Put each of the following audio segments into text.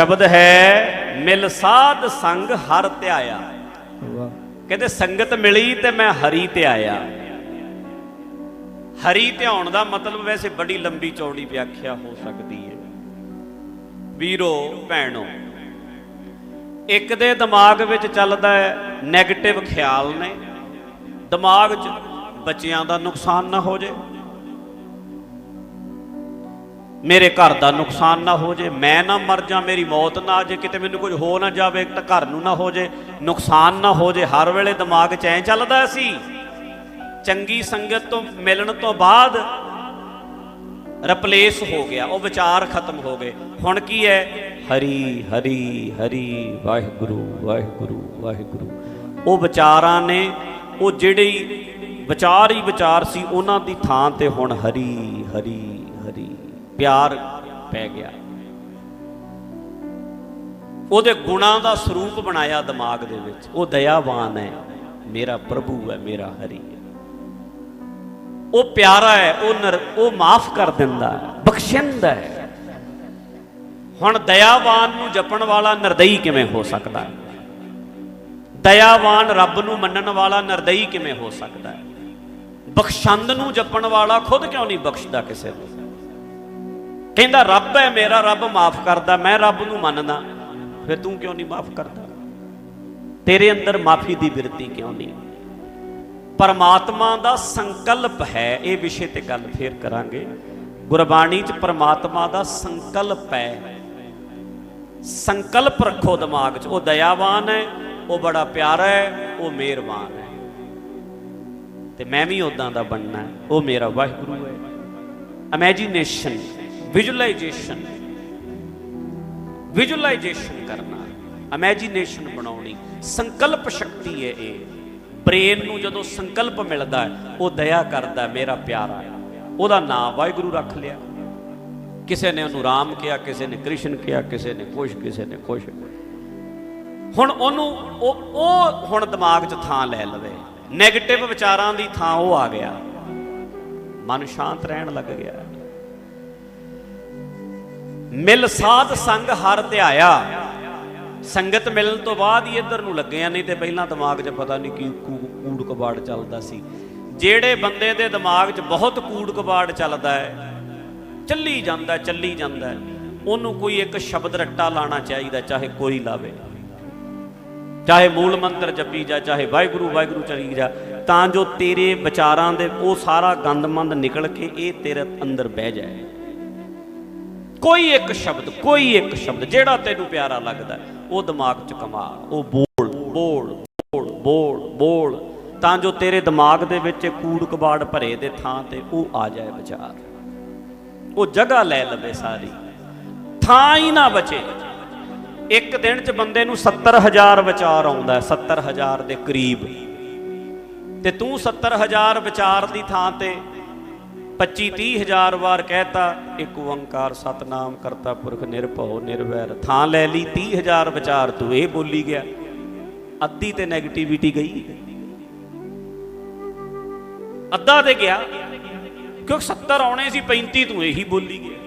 ਸ਼ਬਦ ਹੈ ਮਿਲ ਸਾਧ ਸੰਗ ਹਰ ਧਿਆਇਆ। ਕਹਿੰਦੇ ਸੰਗਤ ਮਿਲੀ ਤੇ ਮੈਂ ਹਰੀ ਤੇ ਆਇਆ। ਹਰੀ ਧਿਆਉਣ ਦਾ ਮਤਲਬ ਵੈਸੇ ਬੜੀ ਲੰਬੀ ਚੌੜੀ ਵਿਆਖਿਆ ਹੋ ਸਕਦੀ ਹੈ। ਵੀਰੋ ਭੈਣੋ ਇੱਕ ਦੇ ਦਿਮਾਗ ਵਿੱਚ ਚੱਲਦਾ ਹੈ 네ਗੇਟਿਵ ਖਿਆਲ ਨੇ। ਦਿਮਾਗ 'ਚ ਬੱਚਿਆਂ ਦਾ ਨੁਕਸਾਨ ਨਾ ਹੋ ਜੇ ਮੇਰੇ ਘਰ ਦਾ ਨੁਕਸਾਨ ਨਾ ਹੋ ਜੇ, ਮੈਂ ਨਾ ਮਰ ਜਾ, ਮੇਰੀ ਮੌਤ ਨਾ ਆ ਜੇ, ਕਿਤੇ ਮੈਨੂੰ ਕੁਝ ਹੋ ਨਾ ਜਾਵੇ ਤਾਂ ਘਰ ਨੂੰ ਨਾ ਹੋ ਜੇ, ਨੁਕਸਾਨ ਨਾ ਹੋ ਜੇ, ਹਰ ਵੇਲੇ ਦਿਮਾਗ 'ਚ ਐਂ ਚੱਲਦਾ ਸੀ, ਚੰਗੀ ਸੰਗਤ ਤੋਂ ਮਿਲਣ ਤੋਂ ਬਾਅਦ ਰਿਪਲੇਸ ਹੋ ਗਿਆ, ਉਹ ਵਿਚਾਰ ਖਤਮ ਹੋ ਗਏ। ਹੁਣ ਕੀ ਹੈ? ਹਰੀ ਹਰੀ ਹਰੀ, ਵਾਹਿਗੁਰੂ ਵਾਹਿਗੁਰੂ ਵਾਹਿਗੁਰੂ। ਉਹ ਵਿਚਾਰਾਂ ਨੇ, ਉਹ ਜਿਹੜੀ ਵਿਚਾਰ ਹੀ ਵਿਚਾਰ ਸੀ, ਉਹਨਾਂ ਦੀ ਥਾਂ ਤੇ ਹੁਣ ਹਰੀ ਹਰੀ ਪਿਆਰ ਪੈ ਗਿਆ। ਉਹਦੇ ਗੁਣਾਂ ਦਾ ਸਰੂਪ ਬਣਾਇਆ ਦਿਮਾਗ ਦੇ ਵਿੱਚ। ਉਹ ਦਇਆਵਾਨ ਹੈ। ਮੇਰਾ ਪ੍ਰਭੂ ਹੈ, ਮੇਰਾ ਹਰੀ ਹੈ। ਉਹ ਪਿਆਰਾ ਹੈ, ਉਹ ਨਰ, ਉਹ ਮਾਫ ਕਰ ਦਿੰਦਾ ਹੈ, ਬਖਸ਼ਿੰਦਾ ਹੈ। ਹੁਣ ਦਇਆਵਾਨ ਨੂੰ ਜਪਣ ਵਾਲਾ ਨਿਰਦਈ ਕਿਵੇਂ ਹੋ ਸਕਦਾ ਹੈ? ਦਇਆਵਾਨ ਰੱਬ ਨੂੰ ਮੰਨਣ ਵਾਲਾ ਨਿਰਦਈ ਕਿਵੇਂ ਹੋ ਸਕਦਾ ਹੈ? ਬਖਸ਼ੰਦ ਨੂੰ ਜਪਣ ਵਾਲਾ ਖੁਦ ਕਿਉਂ ਨਹੀਂ ਬਖਸ਼ਦਾ ਕਿਸੇ ਨੂੰ? ਕਹਿੰਦਾ, ਰੱਬ ਹੈ ਮੇਰਾ, ਰੱਬ ਮਾਫ ਕਰਦਾ, ਮੈਂ ਰੱਬ ਨੂੰ ਮੰਨਦਾ। ਫਿਰ ਤੂੰ ਕਿਉਂ ਨਹੀਂ ਮਾਫ ਕਰਦਾ? ਤੇਰੇ ਅੰਦਰ ਮਾਫੀ ਦੀ ਬਿਰਤੀ ਕਿਉਂ ਨਹੀਂ? ਪਰਮਾਤਮਾ ਦਾ ਸੰਕਲਪ ਹੈ, ਇਹ ਵਿਸ਼ੇ ਤੇ ਗੱਲ ਫੇਰ ਕਰਾਂਗੇ। ਗੁਰਬਾਣੀ 'ਚ ਪਰਮਾਤਮਾ ਦਾ ਸੰਕਲਪ ਹੈ। ਸੰਕਲਪ ਰੱਖੋ ਦਿਮਾਗ 'ਚ, ਉਹ ਦਇਆਵਾਨ ਹੈ, ਉਹ ਬੜਾ ਪਿਆਰਾ ਹੈ, ਉਹ ਮਿਹਰਬਾਨ ਹੈ। ਤੇ ਮੈਂ ਵੀ ਉਦਾਂ ਦਾ ਬਣਨਾ ਉਹ ਮੇਰਾ ਵਾਹਿਗੁਰੂ ਹੈ। ਇਮੇਜਿਨੇਸ਼ਨ ਵਿਜ਼ੂਅਲਾਈਜੇਸ਼ਨ ਵਿਜ਼ੂਅਲਾਈਜੇਸ਼ਨ ਕਰਨਾ। ਇਮੇਜਿਨੇਸ਼ਨ ਬਣਾਉਣੀ। ਸੰਕਲਪ ਸ਼ਕਤੀ ਹੈ ਇਹ। ਬ੍ਰੇਨ ਨੂੰ ਜਦੋਂ ਸੰਕਲਪ ਮਿਲਦਾ ਹੈ, ਉਹ ਦਇਆ ਕਰਦਾ ਮੇਰਾ ਪਿਆਰਾ। ਉਹਦਾ ਨਾਮ ਵਾਹਿਗੁਰੂ ਰੱਖ ਲਿਆ। ਕਿਸੇ ਨੇ ਉਹਨੂੰ ਰਾਮ ਕਿਹਾ, ਕਿਸੇ ਨੇ ਕ੍ਰਿਸ਼ਨ ਕਿਹਾ, ਕਿਸੇ ਨੇ ਕੁਛ ਕਿਸੇ ਨੇ ਕੁਛ ਹੁਣ ਉਹਨੂੰ ਉਹ ਉਹ ਹੁਣ ਦਿਮਾਗ 'ਚ ਥਾਂ ਲੈ ਲਵੇ। 네ਗੇਟਿਵ ਵਿਚਾਰਾਂ ਦੀ ਥਾਂ ਉਹ ਆ ਗਿਆ। ਮਨ ਸ਼ਾਂਤ ਰਹਿਣ ਲੱਗ ਗਿਆ। ਮਿਲ ਸਾਧ ਸੰਗ ਹਰ ਧਿਆਇਆ। ਸੰਗਤ ਮਿਲਣ ਤੋਂ ਬਾਅਦ ਹੀ ਇੱਧਰ ਨੂੰ ਲੱਗੇ ਆ, ਨਹੀਂ ਤੇ ਪਹਿਲਾਂ ਦਿਮਾਗ 'ਚ ਪਤਾ ਨਹੀਂ ਕੀ ਕੂ- ਕੂੜ ਕਬਾੜ ਚੱਲਦਾ ਸੀ। ਜਿਹੜੇ ਬੰਦੇ ਦੇ ਦਿਮਾਗ 'ਚ ਬਹੁਤ ਕੂੜ ਕਬਾੜ ਚੱਲਦਾ ਹੈ, ਚੱਲੀ ਜਾਂਦਾ ਚੱਲੀ ਜਾਂਦਾ ਉਹਨੂੰ ਕੋਈ ਇੱਕ ਸ਼ਬਦ ਰੱਟਾ ਲਾਣਾ ਚਾਹੀਦਾ, ਚਾਹੇ ਕੋਈ ਲਾਵੇ। ਚਾਹੇ ਮੂਲ ਮੰਤਰ ਜਪੀ ਜਾ, ਚਾਹੇ ਵਾਹਿਗੁਰੂ ਵਾਹਿਗੁਰੂ ਚਲੀ ਜਾ, ਤਾਂ ਜੋ ਤੇਰੇ ਵਿਚਾਰਾਂ ਦੇ ਉਹ ਸਾਰਾ ਗੰਦਮੰਦ ਨਿਕਲ ਕੇ ਇਹ ਤੇਰੇ ਅੰਦਰ ਬਹਿ ਜਾਏ। ਕੋਈ ਇੱਕ ਸ਼ਬਦ, ਕੋਈ ਇੱਕ ਸ਼ਬਦ ਜਿਹੜਾ ਤੈਨੂੰ ਪਿਆਰਾ ਲੱਗਦਾ ਉਹ ਦਿਮਾਗ 'ਚ ਕਮਾ, ਉਹ ਬੋਲ ਬੋਲ ਬੋਲ ਬੋਲ ਬੋਲ। ਤਾਂ ਜੋ ਤੇਰੇ ਦਿਮਾਗ ਦੇ ਵਿੱਚ ਕੂੜ ਕਬਾੜ ਭਰੇ ਦੇ ਥਾਂ ਤੇ ਉਹ ਆ ਜਾਏ ਵਿਚਾਰ। ਉਹ ਜਗ੍ਹਾ ਲੈ ਲਵੇ ਸਾਰੀ। ਥਾਂ ਹੀ ਨਾ ਬਚੇ। ਇੱਕ ਦਿਨ 'ਚ ਬੰਦੇ ਨੂੰ 70000 ਵਿਚਾਰ ਆਉਂਦਾ ਹੈ 70000 ਦੇ ਕਰੀਬ। ਤੇ ਤੂੰ 70000 ਵਿਚਾਰ ਦੀ ਥਾਂ ਤੇ 25 30000 ਵਾਰ ਕਹਿਤਾ, ਇੱਕ ਓੰਕਾਰ ਸਤਨਾਮ ਕਰਤਾ ਪੁਰਖ ਨਿਰਭਉ ਨਿਰਵੈਰ। ਥਾਂ ਲੈ ਲਈ 30000 ਵਿਚਾਰ, ਤੂੰ ਇਹ ਬੋਲੀ ਗਿਆ। ਅੱਧੀ ਤੇ 네ਗੇਟਿਵਿਟੀ ਗਈ। ਅੱਧਾ ਤੇ ਗਿਆ। ਕਿਉਂਕਿ 70 ਆਉਣੇ ਸੀ 35 ਤੂੰ ਇਹੀ ਬੋਲੀ ਗਿਆ।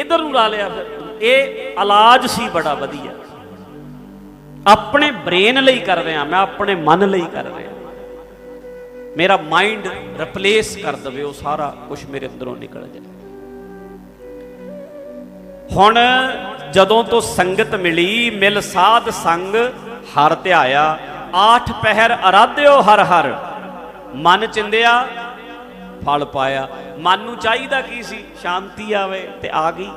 ਇਧਰ ਨੂੰ ਲਾ ਲਿਆ ਫਿਰ ਇਹ ਇਲਾਜ ਸੀ ਬੜਾ ਵਧੀਆ। ਆਪਣੇ ਬ੍ਰੇਨ ਲਈ ਕਰ ਰਿਹਾ, ਮੈਂ ਆਪਣੇ ਮਨ ਲਈ ਕਰ ਰਿਹਾ। ਮੇਰਾ ਮਾਈਂਡ ਰਿਪਲੇਸ ਕਰ ਦਵੇ, ਉਹ ਸਾਰਾ ਕੁਝ ਮੇਰੇ ਅੰਦਰੋਂ ਨਿਕਲ ਜਾਏ। ਹੁਣ ਜਦੋਂ ਤੋਂ ਸੰਗਤ ਮਿਲੀ, ਮਿਲ ਸਾਧ ਸੰਗ, ਹਰ ਧਿਆਇਆ, ਆਠ ਪਹਿਰ ਅਰਾਧਿਓ ਹਰ ਹਰ। ਮਨ ਚਿੰਦਿਆ, ਫਲ ਪਾਇਆ। ਮਨ ਨੂੰ ਚਾਹੀਦਾ ਕੀ ਸੀ? ਸ਼ਾਂਤੀ ਆਵੇ ਤੇ ਆ ਗਈ।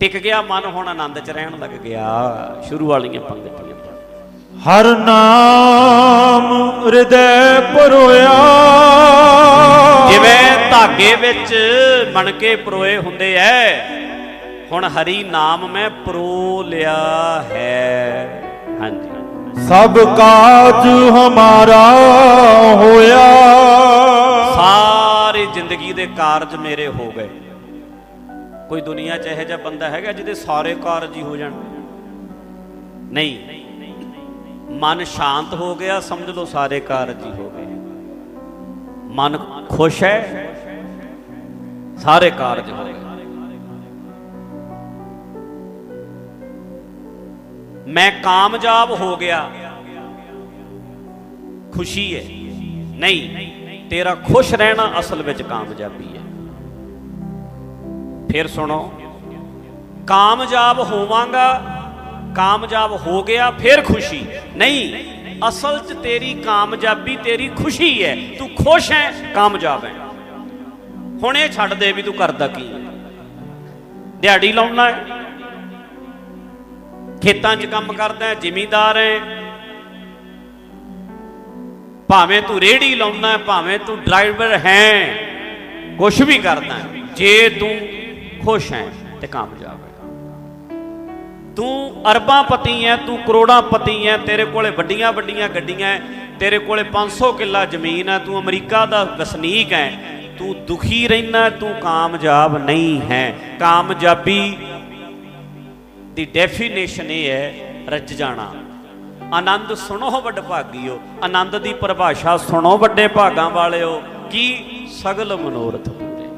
ਟਿਕ ਗਿਆ ਮਨ, ਹੁਣ ਆਨੰਦ ਚ ਰਹਿਣ ਲੱਗ ਗਿਆ। ਸ਼ੁਰੂ ਵਾਲੀਆਂ ਪੰਗਤੀਆਂ। ਹਰ ਨਾਮ ਹਿਰਦੈ ਪਰੋਇਆ। ਜਿਵੇਂ ਧਾਗੇ ਵਿੱਚ ਮਣਕੇ ਪਰੋਏ ਹੁੰਦੇ ਐ ਹੁਣ ਹਰੀ ਨਾਮ ਮੈਂ ਪਰੋ ਲਿਆ ਹੈ। ਹਾਂਜੀ। ਸਭ ਕਾਜ ਹਮਾਰਾ ਹੋਇਆ। ਸਾਰੀ ਜ਼ਿੰਦਗੀ ਦੇ ਕਾਰਜ ਮੇਰੇ ਹੋ ਗਏ। ਕੋਈ ਦੁਨੀਆ 'ਚ ਇਹੋ ਜਿਹਾ ਬੰਦਾ ਹੈਗਾ ਜਿਹਦੇ ਸਾਰੇ ਕਾਰਜ ਹੀ ਹੋ ਜਾਣ। ਨਹੀਂ। ਮਨ ਸ਼ਾਂਤ ਹੋ ਗਿਆ, ਸਮਝ ਲਓ ਸਾਰੇ ਕਾਰਜ ਹੀ ਹੋ ਗਏ। ਮਨ ਖੁਸ਼ ਹੈ, ਸਾਰੇ ਕਾਰਜ ਹੋ ਗਏ। ਮੈਂ ਕਾਮਯਾਬ ਹੋ ਗਿਆ। ਖੁਸ਼ੀ ਹੈ। ਨਹੀਂ, ਤੇਰਾ ਖੁਸ਼ ਰਹਿਣਾ ਅਸਲ ਵਿੱਚ ਕਾਮਯਾਬੀ ਹੈ। ਫਿਰ ਸੁਣੋ, ਕਾਮਯਾਬ ਹੋਵਾਂਗਾ, ਕਾਮਯਾਬ ਹੋ ਗਿਆ, ਫਿਰ ਖੁਸ਼ੀ। ਨਹੀਂ, ਅਸਲ 'ਚ ਤੇਰੀ ਕਾਮਯਾਬੀ, ਤੇਰੀ ਖੁਸ਼ੀ ਹੈ। ਤੂੰ ਖੁਸ਼ ਹੈ, ਕਾਮਯਾਬ ਹੈ। ਹੁਣ ਇਹ ਛੱਡ ਦੇ ਵੀ ਤੂੰ ਕਰਦਾ ਕੀ ਹੈ? ਦਿਹਾੜੀ ਲਾਉਣਾ ਹੈ। ਖੇਤਾਂ 'ਚ ਕੰਮ ਕਰਦਾ ਹੈ, ਜ਼ਿਮੀਂਦਾਰ ਹੈ। ਭਾਵੇਂ ਤੂੰ ਰੇੜੀ ਲਾਉਣਾ ਹੈ, ਭਾਵੇਂ ਤੂੰ ਡਰਾਈਵਰ ਹੈ ਕੁਝ ਵੀ ਕਰਦਾ ਹੈ। ਜੇ ਤੂੰ ਖੁਸ਼ ਹੈ ਤੇ ਕਾਮਯਾਬ ਹੈ। ਤੂੰ ਅਰਬਾਂ ਪਤੀ ਹੈ ਤੂੰ ਕਰੋੜਾਂ ਪਤੀ ਹੈ ਤੇਰੇ ਕੋਲੇ ਵੱਡੀਆਂ ਵੱਡੀਆਂ ਗੱਡੀਆਂ ਹੈ ਤੇਰੇ ਕੋਲੇ 500 ਕਿੱਲਾ ਜ਼ਮੀਨ ਹੈ ਤੂੰ ਅਮਰੀਕਾ ਦਾ ਵਸਨੀਕ ਹੈ ਤੂੰ ਦੁਖੀ ਰਹਿਣਾ, ਤੂੰ ਕਾਮਯਾਬ ਨਹੀਂ ਹੈ। ਕਾਮਯਾਬੀ ਦੀ ਡੈਫੀਨੇਸ਼ਨ ਇਹ ਹੈ, ਰੱਜ ਜਾਣਾ। ਆਨੰਦ ਸੁਣੋ ਵੱਡ ਭਾਗੀਓ, ਆਨੰਦ ਦੀ ਪਰਿਭਾਸ਼ਾ ਸੁਣੋ ਵੱਡੇ ਭਾਗਾਂ ਵਾਲਿਓ, ਕੀ ਸਗਲ ਮਨੋਰਥ ਪੂਰੇ।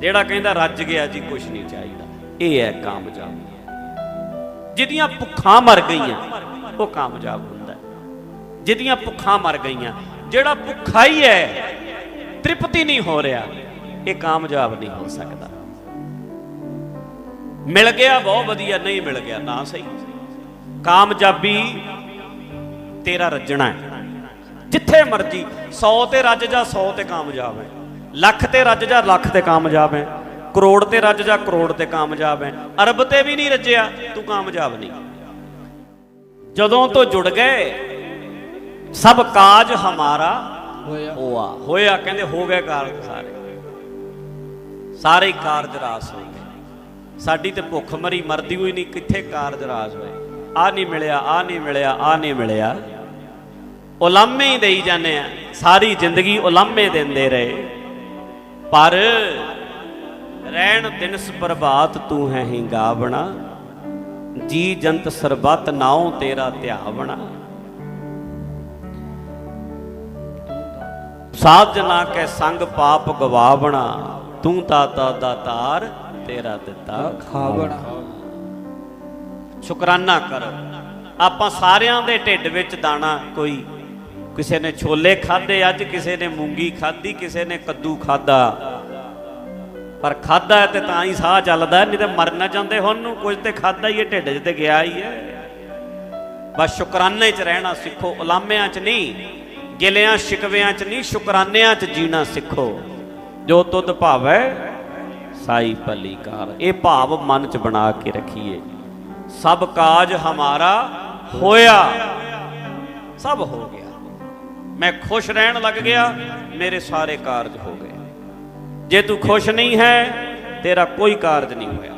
ਜਿਹੜਾ ਕਹਿੰਦਾ, ਰੱਜ ਗਿਆ ਜੀ ਕੁਝ ਨਹੀਂ ਚਾਹੀਦਾ। ਇਹ ਹੈ ਕਾਮਯਾਬ। ਜਿਹਦੀਆਂ ਭੁੱਖਾਂ ਮਰ ਗਈਆਂ, ਉਹ ਕਾਮਯਾਬ ਹੁੰਦਾ ਜਿਹਦੀਆਂ ਭੁੱਖਾਂ ਮਰ ਗਈਆਂ, ਜਿਹੜਾ ਭੁੱਖਾ ਹੀ ਹੈ, ਤ੍ਰਿਪਤੀ ਨਹੀਂ ਹੋ ਰਿਹਾ, ਇਹ ਕਾਮਯਾਬ ਨਹੀਂ ਹੋ ਸਕਦਾ। ਮਿਲ ਗਿਆ, ਬਹੁਤ ਵਧੀਆ, ਨਹੀਂ ਮਿਲ ਗਿਆ ਨਾ ਸਹੀ। ਕਾਮਯਾਬੀ ਤੇਰਾ ਰੱਜਣਾ ਹੈ। ਜਿੱਥੇ ਮਰਜ਼ੀ 100 ਤੇ ਰੱਜ ਜਾ 100 ਤੇ ਕਾਮਯਾਬ ਹੈ। ਲੱਖ ਤੇ ਰੱਜ ਜਾ, ਲੱਖ ਤੇ ਕਾਮਯਾਬ ਹੈ। ਕਰੋੜ ਤੇ ਰੱਜ ਜਾ ਕਰੋੜ ਤੇ ਕਾਮਯਾਬ ਹੈ ਅਰਬ ਤੇ ਵੀ ਨਹੀਂ ਰੱਜਿਆ ਤੂੰ ਕਾਮਯਾਬ ਨਹੀਂ। ਜਦੋਂ ਤੋਂ ਜੁੜ ਗਏ ਸਭ ਕਾਜ ਹਮਾਰਾ ਹੋਇਆ। ਹੋਇਆ ਕਹਿੰਦੇ ਹੋ ਗਏ ਕਾਰਜ ਸਾਰੇ। ਸਾਰੇ ਕਾਰਜ ਰਾਸ ਹੋ ਗਏ। ਸਾਡੀ ਤੇ ਭੁੱਖ ਮਰੀ ਮਰਦੀ ਹੋਈ ਨਹੀਂ ਕਿੱਥੇ ਕਾਰਜ ਰਾਸ ਹੋਏ? ਆ ਨਹੀਂ ਮਿਲਿਆ ਆ ਨਹੀਂ ਮਿਲਿਆ ਆ ਨਹੀਂ ਮਿਲਿਆ। ਉਲਾਮੇ ਹੀ ਦੇਈ ਜਾਂਦੇ ਆ। ਸਾਰੀ ਜ਼ਿੰਦਗੀ ਉਲਾਮੇ ਦਿੰਦੇ ਰਹੇ। ਪਰ ਰਹਿਣ ਦਿਨਸ ਪ੍ਰਭਾਤ ਤੂੰ ਹੈ ਹਿੰਗਾਵਣਾ ਜੀ ਜੰਤ ਸਰਬਤ ਨਾਉ ਤੇਰਾ ਧਿਆਵਣਾ। ਸਾਧ ਜਨਾ ਕੇ ਸੰਗ ਪਾਪ ਗਵਾਵਣਾ, ਤੂੰ ਦਾਤਾ ਦਾਤਾਰ ਤੇਰਾ ਦਿੱਤਾ ਖਾਵਣਾ। ਸ਼ੁਕਰਾਨਾ ਕਰ, ਆਪਾਂ ਸਾਰਿਆਂ ਦੇ ਢਿੱਡ ਵਿੱਚ ਦਾਣਾ ਕੋਈ, ਕਿਸੇ ਨੇ ਛੋਲੇ ਖਾਦੇ ਅੱਜ ਕਿਸੇ ਨੇ ਮੂੰਗੀ ਖਾਦੀ ਕਿਸੇ ਨੇ ਕੱਦੂ ਖਾਦਾ ਪਰ ਖਾਦਾ ਹੈ ਤੇ ਤਾਂ ਹੀ ਸਾਹ ਚੱਲਦਾ, ਨਹੀਂ ਤੇ ਮਰ ਨਾ ਜਾਂਦੇ ਹੁਣ ਨੂੰ। ਕੁਝ ਤੇ ਖਾਦਾ ਹੀ ਹੈ, ਢਿੱਡ 'ਚ ਤੇ ਗਿਆ ਹੀ ਹੈ। ਬਸ ਸ਼ੁਕਰਾਨੇ 'ਚ ਰਹਿਣਾ ਸਿੱਖੋ, ਉਲਾਮਿਆਂ 'ਚ ਨਹੀਂ, ਗਿਲਿਆਂ, ਸ਼ਿਕਵਿਆਂ 'ਚ ਨਹੀਂ, ਸ਼ੁਕਰਾਨਿਆਂ 'ਚ ਜੀਣਾ ਸਿੱਖੋ। ਜੋ ਤੁਧ ਭਾਵੈ, ਸਾਈ ਭਲੀ ਕਾਰ ਇਹ ਭਾਵ ਮਨ 'ਚ ਬਣਾ ਕੇ ਰੱਖੀਏ। ਸਭ ਕਾਜ ਹਮਾਰਾ ਹੋਇਆ। ਸਭ ਹੋ ਗਿਆ। ਮੈਂ ਖੁਸ਼ ਰਹਿਣ ਲੱਗ ਗਿਆ, ਮੇਰੇ ਸਾਰੇ ਕਾਰਜ ਹੋ ਗਏ। ਜੇ ਤੂੰ ਖੁਸ਼ ਨਹੀਂ ਹੈ, ਤੇਰਾ ਕੋਈ ਕਾਰਜ ਨਹੀਂ ਹੋਇਆ।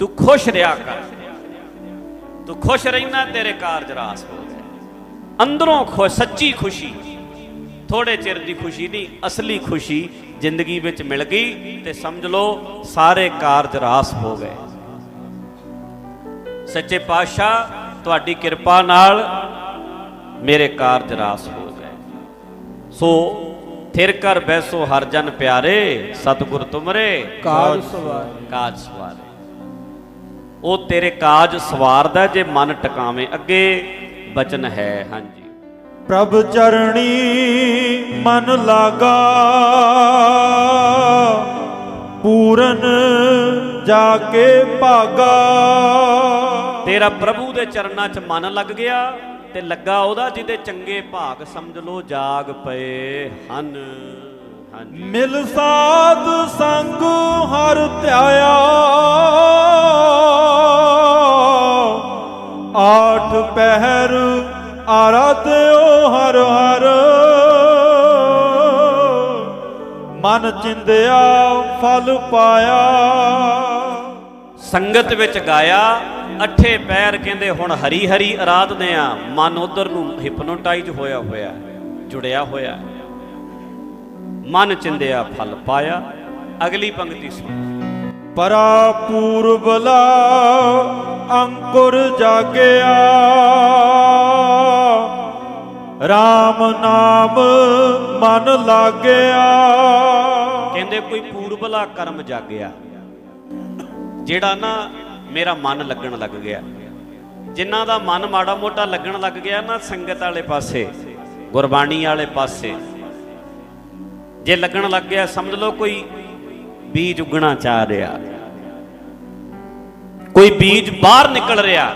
ਤੂੰ ਖੁਸ਼ ਰਿਹਾ ਕਰ। ਤੂੰ ਖੁਸ਼ ਰਹਿਣਾ, ਤੇਰੇ ਕਾਰਜ ਰਾਸ ਹੋ ਗਏ। ਅੰਦਰੋਂ ਖੁਸ਼, ਸੱਚੀ ਖੁਸ਼ੀ। ਥੋੜੇ ਚਿਰ ਦੀ ਖੁਸ਼ੀ ਨਹੀਂ, ਅਸਲੀ ਖੁਸ਼ੀ ਜ਼ਿੰਦਗੀ ਵਿੱਚ ਮਿਲ ਗਈ ਤੇ ਸਮਝ ਲਓ, ਸਾਰੇ ਕਾਰਜ ਰਾਸ ਹੋ ਗਏ। ਸੱਚੇ ਪਾਤਸ਼ਾਹ, ਤੁਹਾਡੀ ਕਿਰਪਾ ਨਾਲ ਮੇਰੇ ਕਾਰਜ ਰਾਸ ਹੋ ਗਏ। ਸੋ ਥਿਰ ਕਰ ਬੈਸੋ ਹਰ ਜਨ ਪਿਆਰੇ ਸਤਿਗੁਰ ਤੁਮਰੇ। ਕਾਜ ਸਵਾਰ। ਕਾਜ ਸਵਾਰੇ। ਉਹ ਤੇਰੇ ਕਾਜ ਸਵਾਰਦਾ ਜੇ ਮਨ ਟਿਕਾਵੇਂ ਅੱਗੇ ਬਚਨ ਹੈ ਹਾਂਜੀ। ਪ੍ਰਭ ਚਰਣੀ ਮਨ ਲਾਗਾ ਪੂਰਨ ਜਾ ਕੇ ਭਾਗਾ। ਤੇਰਾ ਪ੍ਰਭੂ ਦੇ ਚਰਨਾਂ 'ਚ ਮਨ ਲੱਗ ਗਿਆ। ਤੇ ਲੱਗਾ ਉਹਦਾ ਜਿਹਦੇ ਚੰਗੇ ਭਾਗ ਸਮਝ ਲੋ ਜਾਗ ਪਏ ਹਨ। ਮਿਲ ਸਾਧ ਸੰਗ ਹਰ ਧਿਆਇਆ। ਆਠ ਪਹਿਰ ਆਰਾਧਿਓ ਹਰ ਹਰ। ਮਨ ਚਿੰਦਿਆ ਫਲ ਪਾਇਆ। ਸੰਗਤ ਵਿੱਚ ਗਾਇਆ। ਅੱਠੇ ਪੈਰ ਕਹਿੰਦੇ ਹੁਣ ਹਰੀ ਹਰੀ ਆਰਾਧਦੇ ਆ। ਮਨ ਉਧਰ ਨੂੰ ਹਿਪਨੋਟਾਈਜ਼ ਹੋਇਆ ਹੋਇਆ ਜੁੜਿਆ ਹੋਇਆ। ਮਨ ਚਿੰਦਿਆ ਫਲ ਪਾਇਆ। ਅਗਲੀ ਪੰਕਤੀ ਸੁਣ। ਪਰਾ ਪੂਰਬਲਾ ਅੰਕੁਰ ਜਾਗਿਆ। RAM ਨਾਮ ਮਨ ਲਾਗਿਆ। ਕਹਿੰਦੇ ਕੋਈ ਪੂਰਬਲਾ ਕਰਮ ਜਾਗਿਆ। ਜਿਹੜਾ ਨਾ ਮੇਰਾ ਮਨ ਲੱਗਣ ਲੱਗ ਗਿਆ। ਜਿਨ੍ਹਾਂ ਦਾ ਮਨ ਮਾੜਾ ਮੋਟਾ ਲੱਗਣ ਲੱਗ ਗਿਆ ਨਾ ਸੰਗਤ ਵਾਲੇ ਪਾਸੇ, ਗੁਰਬਾਣੀ ਵਾਲੇ ਪਾਸੇ। ਜੇ ਲੱਗਣ ਲੱਗ ਗਿਆ, ਸਮਝ ਲਓ ਕੋਈ ਬੀਜ ਉਗਣਾ ਚਾਹ ਰਿਹਾ। ਕੋਈ ਬੀਜ ਬਾਹਰ ਨਿਕਲ ਰਿਹਾ।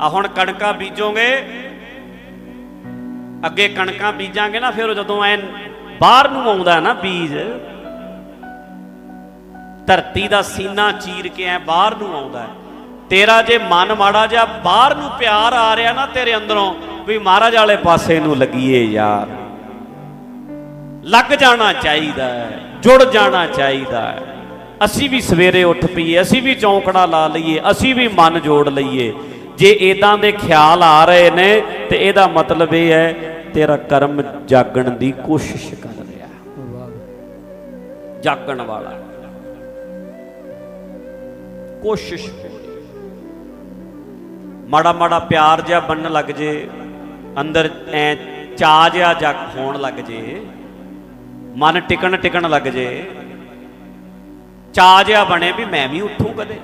ਆ ਹੁਣ ਕਣਕਾਂ ਬੀਜੋਗੇ, ਅੱਗੇ ਕਣਕਾਂ ਬੀਜਾਂਗੇ ਨਾ, ਫਿਰ ਉਹ ਜਦੋਂ ਐ ਬਾਹਰ ਨੂੰ ਆਉਂਦਾ ਨਾ ਬੀਜ ਧਰਤੀ ਦਾ ਸੀਨਾ ਚੀਰ ਕੇ ਐ ਬਾਹਰ ਨੂੰ ਆਉਂਦਾ ਹੈ। ਤੇਰਾ ਜੇ ਮਨ ਮਾੜਾ ਜਿਹਾ ਬਾਹਰ ਨੂੰ ਪਿਆਰ ਆ ਰਿਹਾ ਨਾ ਤੇਰੇ ਅੰਦਰੋਂ, ਵੀ ਮਹਾਰਾਜ ਵਾਲੇ ਪਾਸੇ ਨੂੰ ਲੱਗੀਏ ਯਾਰ। ਲੱਗ ਜਾਣਾ ਚਾਹੀਦਾ ਹੈ, ਜੁੜ ਜਾਣਾ ਚਾਹੀਦਾ ਹੈ। ਅਸੀਂ ਵੀ ਸਵੇਰੇ ਉੱਠ ਪਈਏ, ਅਸੀਂ ਵੀ ਚੌਂਕੜਾ ਲਾ ਲਈਏ, ਅਸੀਂ ਵੀ ਮਨ ਜੋੜ ਲਈਏ। ਜੇ ਇਦਾਂ ਦੇ ਖਿਆਲ ਆ ਰਹੇ ਨੇ, ਤੇ ਇਹਦਾ ਮਤਲਬ ਇਹ ਹੈ, ਤੇਰਾ ਕਰਮ ਜਾਗਣ ਦੀ ਕੋਸ਼ਿਸ਼ ਕਰ ਰਿਹਾ। ਜਾਗਣ ਵਾਲਾ। ਕੋਸ਼ਿਸ਼। ਮਾੜਾ ਮਾੜਾ ਪਿਆਰ ਜਿਹਾ ਬਣਨ ਲੱਗ ਜੇ, ਅੰਦਰ ਐ ਚਾ ਜਿਹਾ ਜਗ ਹੋਣ ਲੱਗ ਜੇ, ਮਨ ਟਿਕਣ ਟਿਕਣ ਲੱਗ ਜੇ ਚਾ ਜਿਹਾ ਬਣੇ ਵੀ ਮੈਂ ਵੀ ਉੱਠੂ ਕਦੇ।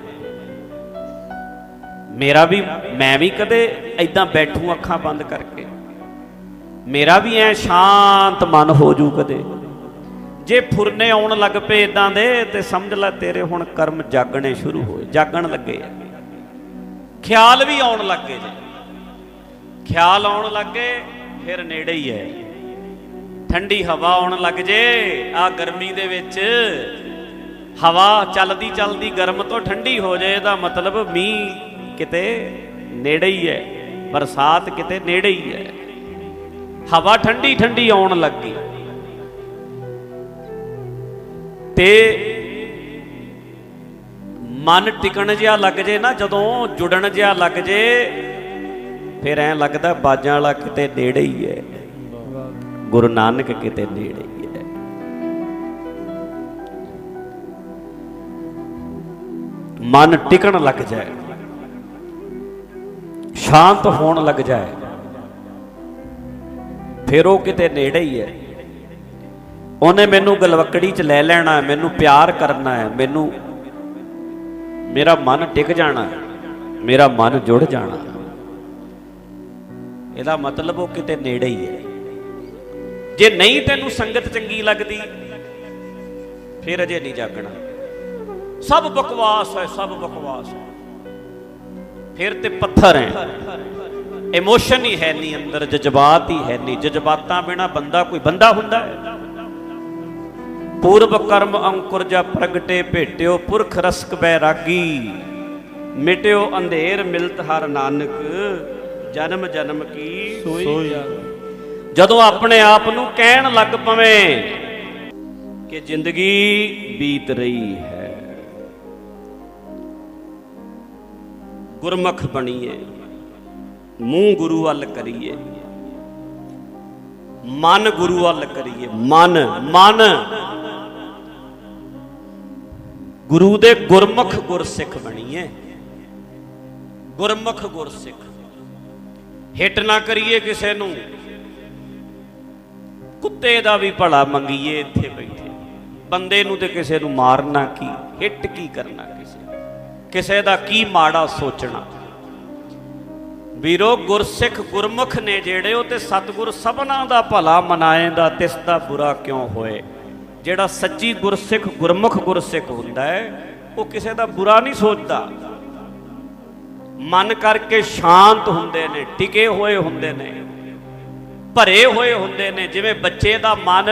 ਮੇਰਾ ਵੀ, ਮੈਂ ਵੀ ਕਦੇ ਐਦਾਂ ਬੈਠੂ ਅੱਖਾਂ ਬੰਦ ਕਰਕੇ। ਮੇਰਾ ਵੀ ਐ ਸ਼ਾਂਤ ਮਨ ਹੋ ਜੂ ਕਦੇ। ਜੇ ਫੁਰਨੇ ਆਉਣ ਲੱਗ ਪਏ ਇਦਾਂ ਦੇ, ਤੇ ਸਮਝ ਲੈ ਤੇਰੇ ਹੁਣ ਕਰਮ ਜਾਗਣੇ ਸ਼ੁਰੂ ਹੋਏ। ਜਾਗਣ ਲੱਗੇ ਆ। ਖਿਆਲ ਵੀ ਆਉਣ ਲੱਗੇ ਜੇ। ਖਿਆਲ ਆਉਣ ਲੱਗੇ ਫਿਰ ਨੇੜੇ ਹੀ ਹੈ। ਠੰਡੀ ਹਵਾ ਆਉਣ ਲੱਗ ਜੇ, ਆ ਗਰਮੀ ਦੇ ਵਿੱਚ ਹਵਾ ਚੱਲਦੀ ਚੱਲਦੀ ਗਰਮ ਤੋਂ ਠੰਡੀ ਹੋ ਜਾਏ ਇਹਦਾ ਮਤਲਬ ਮੀਂਹ ਕਿਤੇ ਨੇੜੇ ਹੀ ਹੈ, ਬਰਸਾਤ ਕਿਤੇ ਨੇੜੇ ਹੀ ਹੈ। ਹਵਾ ਠੰਡੀ ਠੰਡੀ ਆਉਣ ਲੱਗੀ ਤੇ ਮਨ ਟਿਕਣ ਜਿਹਾ ਲੱਗ ਜੇ ਨਾ, ਜਦੋਂ ਜੁੜਨ ਜਿਹਾ ਲੱਗ ਜੇ, ਫਿਰ ਐ ਲੱਗਦਾ ਬਾਜਾਂ ਵਾਲਾ ਕਿਤੇ ਨੇੜੇ ਹੀ ਹੈ ਗੁਰੂ ਨਾਨਕ ਕਿਤੇ ਨੇੜੇ ਹੀ ਹੈ ਮਨ ਟਿਕਣ ਲੱਗ ਜਾਏ, ਸ਼ਾਂਤ ਹੋਣ ਲੱਗ ਜਾਏ, ਫਿਰ ਉਹ ਕਿਤੇ ਨੇੜੇ ਹੀ ਹੈ ਉਹਨੇ ਮੈਨੂੰ ਗਲਵਕੜੀ 'ਚ ਲੈ ਲੈਣਾ, ਮੈਨੂੰ ਪਿਆਰ ਕਰਨਾ ਹੈ ਮੈਨੂੰ ਮੇਰਾ ਮਨ ਟਿਕ ਜਾਣਾ, ਮੇਰਾ ਮਨ ਜੁੜ ਜਾਣਾ। ਇਹਦਾ ਮਤਲਬ ਉਹ ਕਿਤੇ ਨੇੜੇ ਹੀ ਹੈ। ਜੇ ਨਹੀਂ ਤੈਨੂੰ ਸੰਗਤ ਚੰਗੀ ਲੱਗਦੀ, ਫਿਰ ਅਜੇ ਨਹੀਂ ਜਾਗਣਾ। ਸਭ ਬਕਵਾਸ ਹੈ, ਸਭ ਬਕਵਾਸ ਹੈ। ਫਿਰ ਤੇ ਪੱਥਰ ਹੈ। ਇਮੋਸ਼ਨ ਹੀ ਹੈ ਨਹੀਂ ਅੰਦਰ, ਜਜ਼ਬਾਤ ਹੀ ਹੈ ਨਹੀਂ ਜਜ਼ਬਾਤਾਂ ਬਿਨਾ ਬੰਦਾ ਕੋਈ ਬੰਦਾ ਹੁੰਦਾ ਹੈ। ਪੂਰਬ ਕਰਮ ਅੰਕੁਰ ਜਾ ਪ੍ਰਗਟੇ ਭੇਟਿਓ ਪੁਰਖ ਰਸਕ ਬੈਰਾਗੀ ਮਿਟਿਓ ਅੰਧੇਰ ਮਿਲਤ ਹਰ ਨਾਨਕ ਜਨਮ ਜਨਮ ਕੀ ਸੋਈ ਜਦੋਂ ਆਪਣੇ ਆਪ ਨੂੰ ਕਹਿਣ ਲੱਗ ਪਵੇਂ ਕਿ ਜ਼ਿੰਦਗੀ ਬੀਤ ਰਹੀ ਹੈ ਗੁਰਮੁਖ ਬਣੀਏ ਮੂੰਹ ਗੁਰੂ ਵੱਲ ਕਰੀਏ। ਮਨ ਗੁਰੂ ਵੱਲ ਕਰੀਏ। ਮਨ ਮਨ ਗੁਰੂ ਦੇ ਗੁਰਮੁਖ ਗੁਰਸਿੱਖ ਬਣੀਏ। ਗੁਰਮੁਖ ਗੁਰਸਿੱਖ। ਹਿੱਟ ਨਾ ਕਰੀਏ ਕਿਸੇ ਨੂੰ। ਕੁੱਤੇ ਦਾ ਵੀ ਭਲਾ ਮੰਗੀਏ ਇੱਥੇ ਬੈਠੇ। ਬੰਦੇ ਨੂੰ ਤੇ ਕਿਸੇ ਨੂੰ ਮਾਰਨਾ ਕੀ? ਹਿੱਟ ਕੀ ਕਰਨਾ ਕਿਸੇ ਕਿਸੇ ਦਾ ਕੀ ਮਾੜਾ ਸੋਚਣਾ? ਵੀਰੋ, ਗੁਰਸਿੱਖ ਗੁਰਮੁਖ ਨੇ ਜਿਹੜੇ ਉਹ ਤੇ ਸਤਿਗੁਰ ਸਭਨਾ ਦਾ ਭਲਾ ਮਨਾਏਂਦਾ ਤਿਸ ਦਾ ਬੁਰਾ ਕਿਉਂ ਹੋਏ? ਜਿਹੜਾ ਸੱਚੀ ਗੁਰਸਿੱਖ, ਗੁਰਮੁਖ ਗੁਰਸਿੱਖ ਹੁੰਦਾ ਹੈ, ਉਹ ਕਿਸੇ ਦਾ ਬੁਰਾ ਨਹੀਂ ਸੋਚਦਾ। ਮਨ ਕਰਕੇ ਸ਼ਾਂਤ ਹੁੰਦੇ ਨੇ, ਟਿਕੇ ਹੋਏ ਹੁੰਦੇ ਨੇ, ਭਰੇ ਹੋਏ ਹੁੰਦੇ ਨੇ, ਜਿਵੇਂ ਬੱਚੇ ਦਾ ਮਨ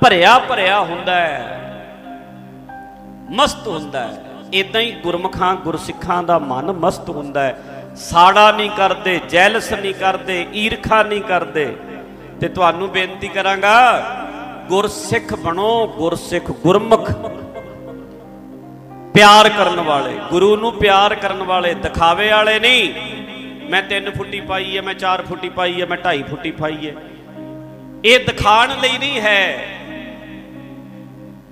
ਭਰਿਆ ਭਰਿਆ ਹੁੰਦਾ ਹੈ, ਮਸਤ ਹੁੰਦਾ ਹੈ। ਇਦਾਂ ਹੀ ਗੁਰਮਖਾਂ, ਗੁਰਸਿੱਖਾਂ ਦਾ ਮਨ ਮਸਤ ਹੁੰਦਾ ਹੈ। ਸਾੜਾ ਨਹੀਂ ਕਰਦੇ, ਜੈਲਸ ਨਹੀਂ ਕਰਦੇ, ਈਰਖਾ ਨਹੀਂ ਕਰਦੇ। ਤੇ ਤੁਹਾਨੂੰ ਬੇਨਤੀ ਕਰਾਂਗਾ ਗੁਰਸਿੱਖ ਬਣੋ, ਗੁਰਸਿੱਖ ਗੁਰਮੁਖ। ਪਿਆਰ ਕਰਨ ਵਾਲੇ, ਗੁਰੂ ਨੂੰ ਪਿਆਰ ਕਰਨ ਵਾਲੇ ਦਿਖਾਵੇ ਵਾਲੇ ਨਹੀਂ। ਮੈਂ 3 ਫੁੱਟੀ ਪਾਈ ਹੈ, ਮੈਂ 4 ਫੁੱਟੀ ਪਾਈ ਹੈ, ਮੈਂ 2.5 ਫੁੱਟੀ ਪਾਈ ਹੈ। ਇਹ ਦਿਖਾਣ ਲਈ ਨਹੀਂ ਹੈ।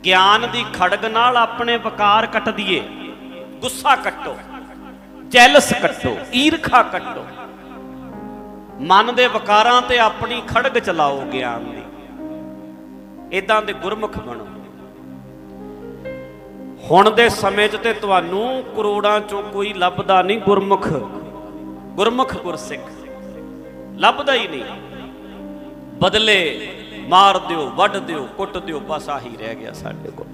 ਗਿਆਨ ਦੀ ਖੜਗ ਨਾਲ ਆਪਣੇ ਵਕਾਰ ਕੱਟ ਦਈਏ। ਗੁੱਸਾ ਕੱਟੋ, ਜੈਲਸ ਕੱਟੋ, ਈਰਖਾ ਕੱਟੋ। ਮਨ ਦੇ ਵਕਾਰਾਂ ਤੇ ਆਪਣੀ ਖੜਗ ਚਲਾਓ ਗਿਆਨ ਇਦਾਂ ਦੇ ਗੁਰਮੁਖ ਬਣੋ। ਹੁਣ ਦੇ ਸਮੇਂ 'ਚ ਤੇ ਤੁਹਾਨੂੰ ਕਰੋੜਾਂ ਚੋਂ ਕੋਈ ਲੱਭਦਾ ਨਹੀਂ ਗੁਰਮੁਖ। ਗੁਰਮੁਖ ਗੁਰਸਿੱਖ। ਲੱਭਦਾ ਹੀ ਨਹੀਂ। ਬਦਲੇ ਮਾਰ ਦਿਓ, ਵੱਢ ਦਿਓ, ਕੁੱਟ ਦਿਓ, ਬਸ ਆਹੀ ਰਹਿ ਗਿਆ ਸਾਡੇ ਕੋਲ।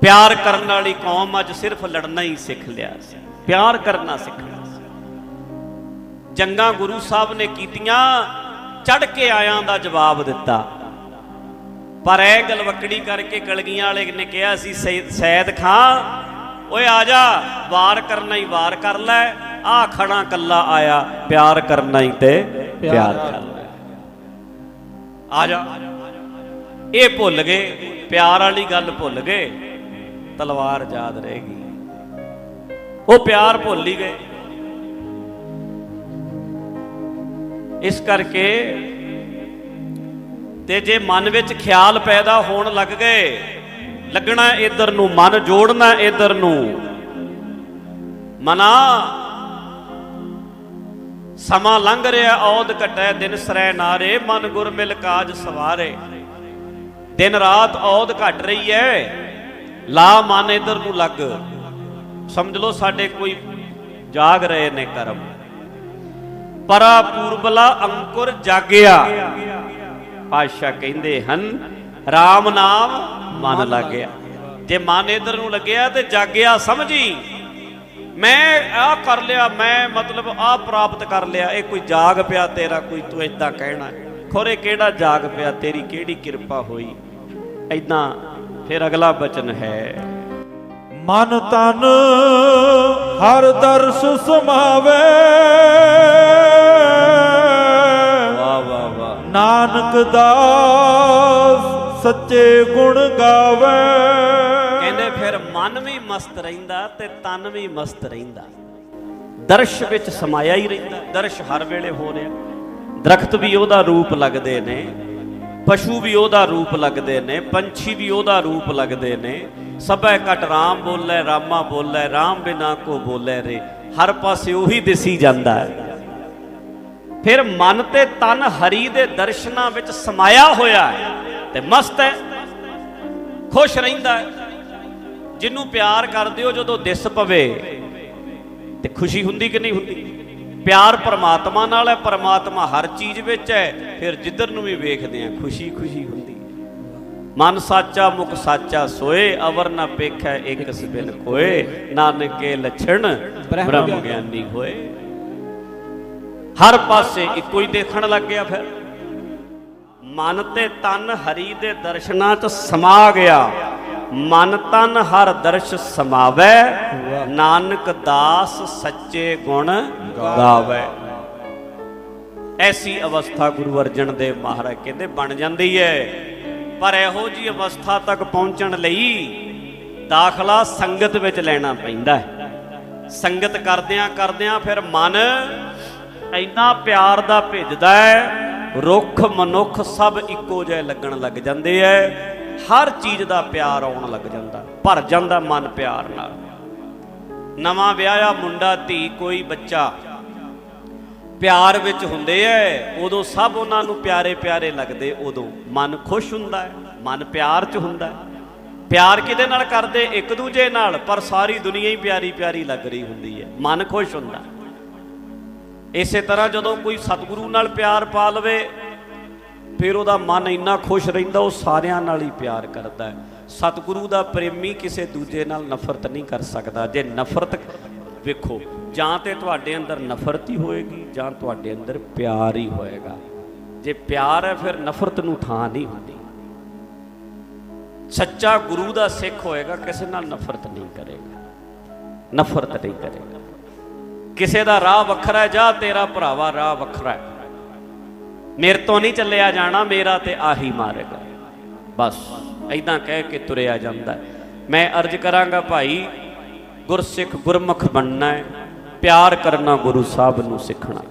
ਪਿਆਰ ਕਰਨ ਵਾਲੀ ਕੌਮ ਅੱਜ ਸਿਰਫ ਲੜਨਾ ਹੀ ਸਿੱਖ ਲਿਆ ਸੀ। ਪਿਆਰ ਕਰਨਾ ਸਿੱਖਣਾ ਸੀ। ਜੰਗਾਂ ਗੁਰੂ ਸਾਹਿਬ ਨੇ ਕੀਤੀਆਂ ਚੜ ਕੇ ਆਇਆਂ ਦਾ ਜਵਾਬ ਦਿੱਤਾ। ਪਰ ਇਹ ਗਲਵਕੜੀ ਕਰਕੇ ਕਲਗੀਆਂ ਵਾਲੇ ਨੇ ਕਿਹਾ ਸੀ ਸੈਦ- ਸੈਦ ਖਾਂ ਓਏ ਆ ਜਾ, ਵਾਰ ਕਰਨਾ ਹੀ ਵਾਰ ਕਰ ਲੈ, ਆ ਖੜਾ ਕੱਲਾ ਆਇਆ, ਪਿਆਰ ਕਰਨਾ ਹੀ ਤੇ ਪਿਆਰ ਕਰ ਲੈ। ਆ ਜਾ। ਇਹ ਭੁੱਲ ਗਏ, ਪਿਆਰ ਵਾਲੀ ਗੱਲ ਭੁੱਲ ਗਏ, ਤਲਵਾਰ ਯਾਦ ਰਹੇਗੀ ਉਹ ਪਿਆਰ ਭੁੱਲ ਹੀ ਗਏ। ਇਸ ਕਰਕੇ ਤੇ ਜੇ ਮਨ ਵਿੱਚ ਖਿਆਲ ਪੈਦਾ ਹੋਣ ਲੱਗ ਗਏ, ਲੱਗਣਾ ਇਧਰ ਨੂੰ, ਮਨ ਜੋੜਨਾ ਇਧਰ ਨੂੰ। ਮਨਾ, ਸਮਾਂ ਲੰਘ ਰਿਹਾ ਔਦ ਘਟੈ, ਦਿਨ ਸਰੈ ਨਾਰੇ, ਮਨ ਗੁਰ ਮਿਲ ਕਾਜ ਸਵਾਰੇ। ਦਿਨ ਰਾਤ ਔਦ ਘਟ ਰਹੀ ਹੈ ਲਾ ਮਨ ਇਧਰ ਨੂੰ ਲੱਗ। ਸਮਝ ਲਓ, ਸਾਡੇ ਕੋਈ ਜਾਗ ਰਹੇ ਨੇ ਕਰਮ। ਪਰਾ ਪੂਰਬਲਾ ਅੰਕੁਰ ਜਾਗਿਆ। ਪਾਤਸ਼ਾਹ ਕਹਿੰਦੇ ਹਨ RAM ਨਾਮ ਮਨ ਲੱਗਿਆ। ਜੇ ਮਨ ਇਧਰ ਨੂੰ ਲੱਗਿਆ ਤੇ ਜਾਗਿਆ ਸਮਝੀ। ਮੈਂ ਆ ਕਰ ਲਿਆ, ਮੈਂ ਮਤਲਬ ਆ ਪ੍ਰਾਪਤ ਕਰ ਲਿਆ, ਇਹ ਕੋਈ ਜਾਗ ਪਿਆ ਤੇਰਾ, ਕੋਈ ਤੂੰ ਇਦਾਂ ਕਹਿਣਾ। ਖੋਰੇ, ਕਿਹੜਾ ਜਾਗ ਪਿਆ, ਤੇਰੀ ਕਿਹੜੀ ਕਿਰਪਾ ਹੋਈ? ਇਦਾਂ ਫਿਰ ਅਗਲਾ ਬਚਨ ਹੈ। ਮਨ ਤਨ ਹਰ ਦਰਸ ਸਮਾਵੇ। ਨਾਨਕ ਦਾਸ ਸੱਚੇ ਗੁਣ ਗਾਵੇ। ਕਹਿੰਦੇ ਫਿਰ ਮਨ ਵੀ ਮਸਤ ਰਹਿੰਦਾ ਤੇ ਤਨ ਵੀ ਮਸਤ ਰਹਿੰਦਾ। ਦਰਸ਼ ਵਿੱਚ ਸਮਾਇਆ ਹੀ ਰਹਿੰਦਾ, ਦਰਸ਼ ਹਰ ਵੇਲੇ ਹੋ ਰਿਹਾ। ਦਰਖਤ ਵੀ ਉਹਦਾ ਰੂਪ ਲੱਗਦੇ ਨੇ, ਪਸ਼ੂ ਵੀ ਉਹਦਾ ਰੂਪ ਲੱਗਦੇ ਨੇ, ਪੰਛੀ ਵੀ ਉਹਦਾ ਰੂਪ ਲੱਗਦੇ ਨੇ। ਸਭੈ ਕਟ ਰਾਮ ਬੋਲੇ, ਰਾਮਾ ਬੋਲੇ, ਰਾਮ ਬਿਨਾ ਕੋ ਬੋਲੇ ਰੇ। ਹਰ ਪਾਸੇ ਉਹੀ ਦਿਸੀ ਜਾਂਦਾ ਹੈ। ਫਿਰ ਮਨ ਤੇ ਤਨ ਹਰੀ ਦੇ ਦਰਸ਼ਨਾਂ ਵਿੱਚ ਸਮਾਇਆ ਹੋਇਆ ਹੈ ਤੇ ਮਸਤ ਹੈ ਖੁਸ਼ ਰਹਿੰਦਾ ਹੈ। ਜਿਹਨੂੰ ਪਿਆਰ ਕਰਦੇ ਹੋ ਜਦੋਂ ਦਿਸ ਪਵੇ ਤੇ ਖੁਸ਼ੀ ਹੁੰਦੀ ਕਿ ਨਹੀਂ ਹੁੰਦੀ? ਪਿਆਰ ਪਰਮਾਤਮਾ ਨਾਲ ਹੈ ਪਰਮਾਤਮਾ ਹਰ ਚੀਜ਼ ਵਿੱਚ ਹੈ ਫਿਰ ਜਿੱਧਰ ਨੂੰ ਵੀ ਵੇਖਦੇ ਆ ਖੁਸ਼ੀ ਖੁਸ਼ੀ ਹੁੰਦੀ। ਮਨ ਸਾਚਾ ਮੁਖ ਸਾਚਾ ਸੋਏ ਅਵਰ ਨਾ ਪੇਖੈ ਇੱਕ ਸਬਿਨ ਕੋਏ ਨਾਨਕ ਲਛਣ ਬ੍ਰਹਮ ਗਿਆਨੀ ਹੋਏ। ਹਰ ਪਾਸੇ ਇੱਕੋ ਹੀ ਦੇਖਣ ਲੱਗ ਗਿਆ ਫਿਰ। ਮਨ ਤੇ ਤਨ ਹਰੀ ਦੇ ਦਰਸ਼ਨਾਂ 'ਚ ਸਮਾ ਗਿਆ। ਮਨ ਤਨ ਹਰ ਦਰਸ਼ ਸਮਾਵੈ, ਨਾਨਕ ਦਾਸ ਸੱਚੇ ਗੁਣ ਗਾਵੇ। ਐਸੀ ਅਵਸਥਾ ਗੁਰੂ ਅਰਜਨ ਦੇਵ ਮਹਾਰਾਜ ਕਹਿੰਦੇ ਬਣ ਜਾਂਦੀ ਹੈ ਪਰ ਇਹੋ ਜੀ ਅਵਸਥਾ ਤੱਕ ਪਹੁੰਚਣ ਲਈ ਦਾਖਲਾ ਸੰਗਤ ਵਿੱਚ ਲੈਣਾ ਪੈਂਦਾ। ਹੈ ਸੰਗਤ ਕਰਦਿਆਂ ਕਰਦਿਆਂ ਫਿਰ ਮਨ ਇੰਨਾ ਪਿਆਰ ਦਾ ਭਿੱਜਦਾ ਹੈ, ਰੁੱਖ ਮਨੁੱਖ ਸਭ ਇੱਕੋ ਜਿਹੇ ਲੱਗਣ ਲੱਗ ਜਾਂਦੇ ਐ। ਹਰ ਚੀਜ਼ ਦਾ ਪਿਆਰ ਆਉਣ ਲੱਗ ਜਾਂਦਾ, ਭਰ ਜਾਂਦਾ ਮਨ ਪਿਆਰ ਨਾਲ। ਨਵਾਂ ਵਿਆਹਿਆ ਮੁੰਡਾ, ਧੀ, ਕੋਈ ਬੱਚਾ ਪਿਆਰ ਵਿੱਚ ਹੁੰਦੇ ਐ, ਉਦੋਂ ਸਭ ਉਹਨਾਂ ਨੂੰ ਪਿਆਰੇ ਪਿਆਰੇ ਲੱਗਦੇ, ਉਦੋਂ ਮਨ ਖੁਸ਼ ਹੁੰਦਾ ਹੈ ਮਨ ਪਿਆਰ 'ਚ ਹੁੰਦਾ ਹੈ ਪਿਆਰ ਕਿਹਦੇ ਨਾਲ ਕਰਦੇ? ਇੱਕ ਦੂਜੇ ਨਾਲ, ਪਰ ਸਾਰੀ ਦੁਨੀਆ ਹੀ ਪਿਆਰੀ ਪਿਆਰੀ ਲੱਗ ਰਹੀ ਹੁੰਦੀ ਹੈ ਮਨ ਖੁਸ਼ ਹੁੰਦਾ। ਹੈ। ਇਸੇ ਤਰ੍ਹਾਂ ਜਦੋਂ ਕੋਈ ਸਤਿਗੁਰੂ ਨਾਲ ਪਿਆਰ ਪਾ ਲਵੇ, ਫਿਰ ਉਹਦਾ ਮਨ ਇੰਨਾ ਖੁਸ਼ ਰਹਿੰਦਾ, ਉਹ ਸਾਰਿਆਂ ਨਾਲ ਹੀ ਪਿਆਰ ਕਰਦਾ ਹੈ। ਸਤਿਗੁਰੂ ਦਾ ਪ੍ਰੇਮੀ ਕਿਸੇ ਦੂਜੇ ਨਾਲ ਨਫ਼ਰਤ ਨਹੀਂ ਕਰ ਸਕਦਾ। ਜੇ ਨਫ਼ਰਤ ਵੇਖੋ, ਜਾਂ ਤੇ ਤੁਹਾਡੇ ਅੰਦਰ ਨਫ਼ਰਤ ਹੀ ਹੋਏਗੀ, ਜਾਂ ਤੁਹਾਡੇ ਅੰਦਰ ਪਿਆਰ ਹੀ ਹੋਏਗਾ। ਜੇ ਪਿਆਰ ਹੈ, ਫਿਰ ਨਫ਼ਰਤ ਨੂੰ ਥਾਂ ਨਹੀਂ ਹੁੰਦੀ। ਸੱਚਾ ਗੁਰੂ ਦਾ ਸਿੱਖ ਹੋਏਗਾ, ਕਿਸੇ ਨਾਲ ਨਫ਼ਰਤ ਨਹੀਂ ਕਰੇਗਾ। ਨਫ਼ਰਤ ਨਹੀਂ ਕਰੇਗਾ। ਕਿਸੇ ਦਾ ਰਾਹ ਵੱਖਰਾ ਹੈ, ਜਾਂ ਤੇਰਾ ਭਰਾਵਾ ਰਾਹ ਵੱਖਰਾ ਹੈ। ਮੇਰੇ ਤੋਂ ਨਹੀਂ ਚੱਲਿਆ ਜਾਣਾ, ਮੇਰਾ ਤੇ ਆਹੀ ਮਾਰੇਗਾ ਬਸ ਐਦਾਂ ਕਹਿ ਕੇ ਤੁਰਿਆ ਜਾਂਦਾ ਮੈਂ ਅਰਜ਼ ਕਰਾਂਗਾ ਭਾਈ, ਗੁਰਸਿੱਖ ਗੁਰਮੁਖ ਬਣਨਾ ਹੈ, ਪਿਆਰ ਕਰਨਾ ਗੁਰੂ ਸਾਹਿਬ ਨੂੰ ਸਿੱਖਣਾ।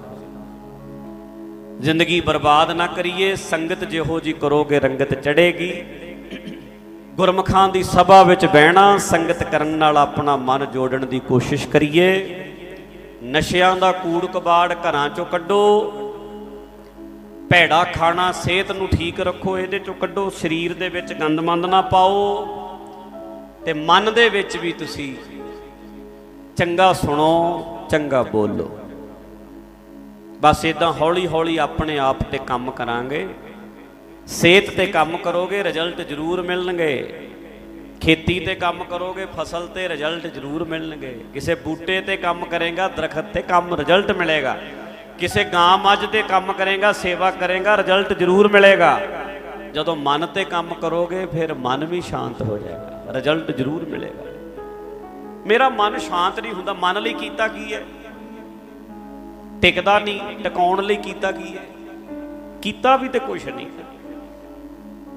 ਜ਼ਿੰਦਗੀ ਬਰਬਾਦ ਨਾ ਕਰੀਏ, ਸੰਗਤ ਜਿਹੋ ਜੀ ਕਰੋਗੇ, ਰੰਗਤ ਚੜੇਗੀ ਗੁਰਮੁਖਾਂ ਦੀ ਸਭਾ ਵਿੱਚ ਬਹਿਣਾ, ਸੰਗਤ ਕਰਨ ਨਾਲ ਆਪਣਾ ਮਨ ਜੋੜਨ ਦੀ ਕੋਸ਼ਿਸ਼ ਕਰੀਏ। ਨਸ਼ਿਆਂ ਦਾ ਕੂੜ ਕਬਾੜ ਘਰਾਂ ਚੋਂ ਕੱਢੋ। ਭੈੜਾ ਖਾਣਾ ਸਿਹਤ ਨੂੰ ਠੀਕ ਰੱਖੋ, ਇਹਦੇ ਚੋਂ ਕੱਢੋ। ਸਰੀਰ ਦੇ ਵਿੱਚ ਗੰਦਮੰਦ ਨਾ ਪਾਓ। ਤੇ ਮਨ ਦੇ ਵਿੱਚ ਵੀ ਤੁਸੀਂ ਚੰਗਾ ਸੁਣੋ, ਚੰਗਾ ਬੋਲੋ। ਬਸ ਇਦਾਂ ਹੌਲੀ ਹੌਲੀ ਆਪਣੇ ਆਪ ਤੇ ਕੰਮ ਕਰਾਂਗੇ। ਸਿਹਤ ਤੇ ਕੰਮ ਕਰੋਗੇ ਰਿਜ਼ਲਟ ਜ਼ਰੂਰ ਮਿਲਣਗੇ। ਖੇਤੀ ਤੇ ਕੰਮ ਕਰੋਗੇ, ਫਸਲ ਤੇ ਰਿਜ਼ਲਟ ਜ਼ਰੂਰ ਮਿਲਣਗੇ। ਕਿਸੇ ਬੂਟੇ ਤੇ ਕੰਮ ਕਰੇਗਾ, ਦਰਖਤ ਤੇ ਕੰਮ ਰਿਜ਼ਲਟ ਮਿਲੇਗਾ। ਕਿਸੇ ਗਾਂ ਮੱਝ ਤੇ ਕੰਮ ਕਰੇਗਾ, ਸੇਵਾ ਕਰੇਗਾ ਰਿਜ਼ਲਟ ਜ਼ਰੂਰ ਮਿਲੇਗਾ। ਜਦੋਂ ਮਨ ਤੇ ਕੰਮ ਕਰੋਗੇ, ਫਿਰ ਮਨ ਵੀ ਸ਼ਾਂਤ ਹੋ ਜਾਏਗਾ। ਰਿਜ਼ਲਟ ਜ਼ਰੂਰ ਮਿਲੇਗਾ। ਮੇਰਾ ਮਨ ਸ਼ਾਂਤ ਨਹੀਂ ਹੁੰਦਾ, ਮਨ ਲਈ ਕੀਤਾ ਕੀ ਹੈ? ਟਿਕਦਾ ਨਹੀਂ, ਟਿਕਾਉਣ ਲਈ ਕੀਤਾ ਕੀ ਹੈ? ਕੀਤਾ ਵੀ ਤੇ ਕੁਛ ਨਹੀਂ।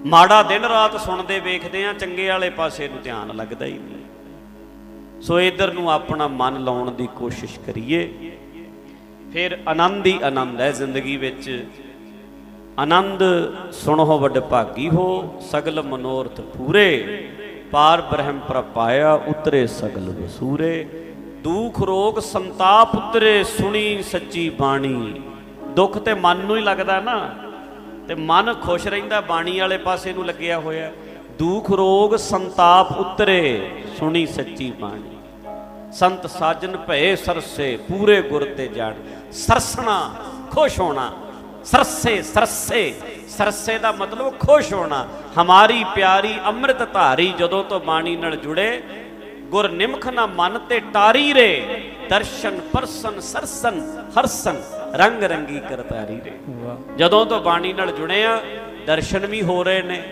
ਮਾੜਾ ਦਿਨ ਰਾਤ ਸੁਣਦੇ ਵੇਖਦੇ ਆ, ਚੰਗੇ ਵਾਲੇ ਪਾਸੇ ਨੂੰ ਧਿਆਨ ਲੱਗਦਾ ਹੀ ਨਹੀਂ। ਸੋ ਇਧਰ ਨੂੰ ਆਪਣਾ ਮਨ ਲਾਉਣ ਦੀ ਕੋਸ਼ਿਸ਼ ਕਰੀਏ। ਫਿਰ ਆਨੰਦ ਹੀ ਆਨੰਦ ਹੈ ਜ਼ਿੰਦਗੀ ਵਿੱਚ। ਆਨੰਦ ਸੁਣੋ ਵੱਡ ਭਾਗੀ ਹੋ, ਸਗਲ ਮਨੋਰਥ ਪੂਰੇ। ਪਾਰ ਬ੍ਰਹਮ ਪ੍ਰਪਾਇਆ, ਉਤਰੇ ਸਗਲ ਵਸੂਰੇ। ਦੁਖ ਰੋਗ ਸੰਤਾਪ ਉਤਰੇ, ਸੁਣੀ ਸੱਚੀ ਬਾਣੀ। ਦੁੱਖ ਤੇ ਮਨ ਨੂੰ ਹੀ ਲੱਗਦਾ ਨਾ। ਤੇ ਮਨ ਖੁਸ਼ ਰਹਿੰਦਾ, ਬਾਣੀ ਵਾਲੇ ਪਾਸੇ ਨੂੰ ਲੱਗਿਆ ਹੋਇਆ। ਦੁਖ ਰੋਗ ਸੰਤਾਪ ਉਤਰੇ, ਸੁਣੀ ਸੱਚੀ ਬਾਣੀ। ਸੰਤ ਸਾਜਨ ਭਏ ਸਰਸੇ, ਪੂਰੇ ਗੁਰ ਤੇ ਜਾਣ। ਸਰਸਣਾ, ਖੁਸ਼ ਹੋਣਾ। ਸਰਸੇ ਸਰਸੇ ਸਰਸੇ ਦਾ ਮਤਲਬ ਖੁਸ਼ ਹੋਣਾ। ਹਮਾਰੀ ਪਿਆਰੀ ਅੰਮ੍ਰਿਤ ਧਾਰੀ ਜਦੋਂ ਤੋਂ ਬਾਣੀ ਨਾਲ ਜੁੜੇ ਗੁਰ ਨਿਮਖ ਨਾ ਮਨ ਤੇ ਟਾਰੀ ਰੇ ਦਰਸ਼ਨ ਪਰਸਨ ਸਰਸਨ ਹਰਸਨ ਰੰਗ ਰੰਗੀ ਕਰਤਾਰੀ ਰੇ। ਜਦੋਂ ਤੋਂ ਬਾਣੀ ਨਾਲ ਜੁੜੇ ਆ ਦਰਸ਼ਨ ਵੀ ਹੋ ਰਹੇ ਨੇ।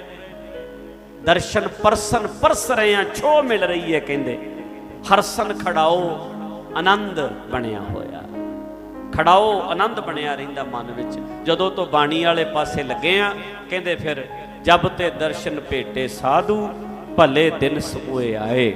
ਦਰਸ਼ਨ ਪਰਸਨ ਪਰਸ ਰਹੇ ਆ ਛੋ ਮਿਲ ਰਹੀ ਹੈ ਕਹਿੰਦੇ। ਹਰਸਨ ਖੜਾਓ ਆਨੰਦ ਬਣਿਆ ਹੋਇਆ। ਖੜਾਓ ਆਨੰਦ ਬਣਿਆ ਰਹਿੰਦਾ ਮਨ ਵਿੱਚ। ਜਦੋਂ ਤੋਂ ਬਾਣੀ ਵਾਲੇ ਪਾਸੇ ਲੱਗੇ ਆ ਕਹਿੰਦੇ ਫਿਰ ਜਬ ਤੇ ਦਰਸ਼ਨ ਭੇਟੇ ਸਾਧੂ ਭਲੇ ਦਿਨ ਸੋਏ ਆਏ।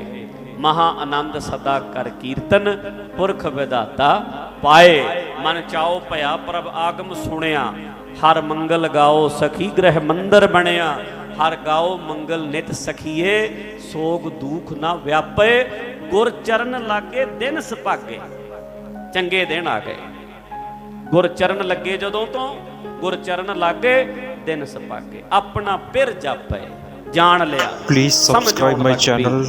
ਮਹਾ ਆਨੰਦ ਸਦਾ ਕਰ ਕੀਰਤਨ, ਪੁਰਖ ਵਿਦਾਤਾ ਪਾਏ, ਮਨ ਚਾਓ ਭਇਆ ਪ੍ਰਭ ਆਗਮ ਸੁਣਿਆ। ਹਰ ਮੰਗਲ ਗਾਓ ਸਖੀ ਗ੍ਰਹਿ ਮੰਦਰ ਬਣਿਆ। ਹਰ ਗਾਓ ਮੰਗਲ ਨਿਤ ਸਖੀਏ, ਸੋਗ ਦੁਖ ਨਾ ਵਿਆਪੇ, ਗੁਰ ਚਰਨ ਲਾਗੇ ਦਿਨ ਸੁਭਾਗੇ। ਚੰਗੇ ਦਿਨ ਆ ਗਏ। ਗੁਰ ਚਰਨ ਲੱਗੇ ਜਦੋਂ ਤੋਂ, ਗੁਰ ਚਰਨ ਲਾਗੇ, ਦਿਨ ਸੁਭਾਗੇ। ਆਪਣਾ ਪਿਰ ਜਾਪੇ। ਜਾਣ ਲਿਆ ਸਮਝ subscribe ਆਉਣ my ਲੱਗ ਪਈ, channel